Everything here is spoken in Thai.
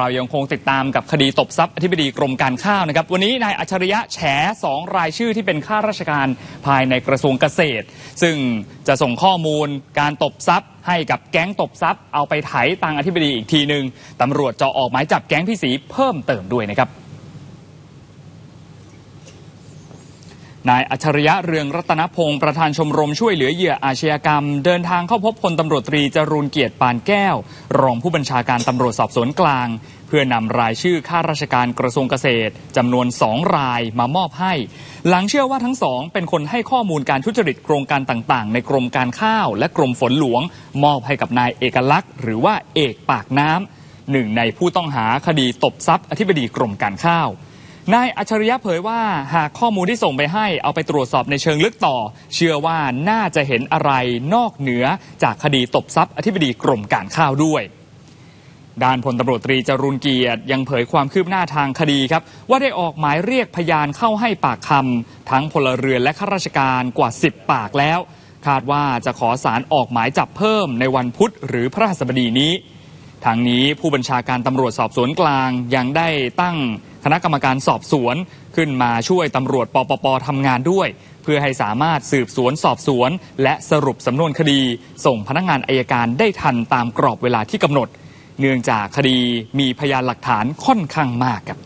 เรายังคงติดตามกับคดีตบทรัพย์อธิบดีกรมการข้าวนะครับ วันนี้นายอัจฉริยะแฉสองรายชื่อที่เป็นข้าราชการภายในกระทรวงเกษตร ซึ่งจะส่งข้อมูลการตบทรัพย์ ให้กับแก๊งตบทรัพย์ เอาไปไถตังอธิบดีอีกทีหนึ่งตำรวจจะออกหมายจับแก๊งพี่สีเพิ่มเติมด้วยนะครับ นายอัจฉริยะเรืองรัตนพงศ์ประธานชมรมช่วยเหลือเหยื่ออาชญากรรม เดินทางเข้าพบพลตำรวจตรีจรูนเกียรติปานแก้ว รองผู้บัญชาการตำรวจสอบสวนกลาง เพื่อนำรายชื่อข้าราชการกระทรวงเกษตรจำนวนสองรายมามอบให้ หลังเชื่อว่าทั้งสองเป็นคนให้ข้อมูลการทุจริตโครงการต่างๆ ในกรมการข้าวและกรมฝนหลวง มอบให้กับนายเอกลักษณ์ หรือว่าเอกปากน้ำหนึ่งในผู้ต้องหาคดีตบทรัพย์อธิบดีกรมการข้าว นายอัจฉริยะเผยว่าหากข้อมูลที่ส่งไปให้เอาไปตรวจสอบในเชิงลึกต่อ เชื่อว่าน่าจะเห็นอะไรนอกเหนือจากคดีตบทรัพย์อธิบดีกรมการข้าวด้วยด้านพลตำรวจตรีจรุนเกียรติยังเผยความคืบหน้าทางคดีครับ ว่าได้ออกหมายเรียกพยานเข้าให้ปากคำทั้งพลเรือนและข้าราชการกว่า 10 ปากแล้ว คาดว่าจะขอสารออกหมายจับเพิ่มในวันพุธหรือพระหัสบดีนี้ทางนี้ผู้บัญชาการตำรวจสอบสวนกลางยังได้ตั้ง คณะกรรมการสอบสวน ขึ้นมาช่วยตำรวจปปปทำงานด้วย เพื่อให้สามารถสืบสวนสอบสวน และสรุปสำนวนคดี ส่งพนักงานอายการได้ทันตามกรอบเวลาที่กำหนด เนื่องจากคดีมีพยานหลักฐานค่อนข้างมากครับ